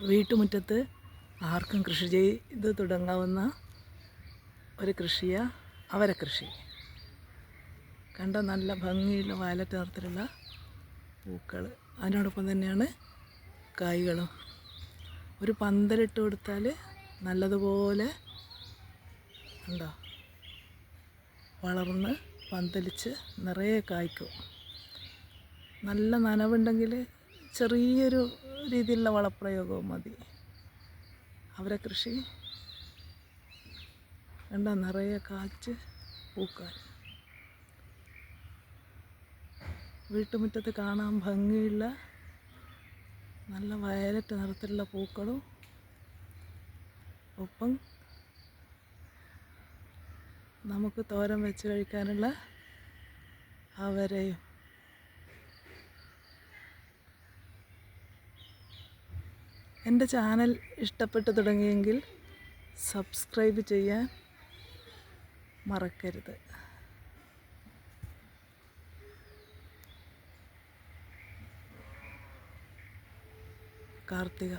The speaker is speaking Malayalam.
വീട്ടുമുറ്റത്ത് ആർക്കും കൃഷി ചെയ്ത് തുടങ്ങാവുന്ന ഒരു കൃഷിയാണ് അവര കൃഷി. കണ്ട നല്ല ഭംഗിയുള്ള വയലറ്റ് നിറത്തിലുള്ള പൂക്കൾ അതിനോടൊപ്പം തന്നെയാണ് കായ്കളും. ഒരു പന്തലിട്ട് കൊടുത്താൽ നല്ലതുപോലെ ഉണ്ടോ വളർന്ന് പന്തലിച്ച് നിറയെ കായ്ക്കും. നല്ല നനവുണ്ടെങ്കിൽ ചെറിയൊരു രീതിയിലുള്ള വളപ്രയോഗവും മതി. അവരെ കൃഷി കണ്ട നിറയെ കാച്ച് പൂക്കാൻ. വീട്ടുമുറ്റത്ത് കാണാൻ ഭംഗിയുള്ള നല്ല വയലറ്റ് നിറത്തിലുള്ള പൂക്കളും ഒപ്പം നമുക്ക് തോരം വെച്ച് കഴിക്കാനുള്ള അവരെയും എന്റെ ചാനൽ ഇഷ്ടപ്പെട്ടു തുടങ്ങിയെങ്കിൽ സബ്സ്ക്രൈബ് ചെയ്യാൻ മറക്കരുത്. കാർത്തിക.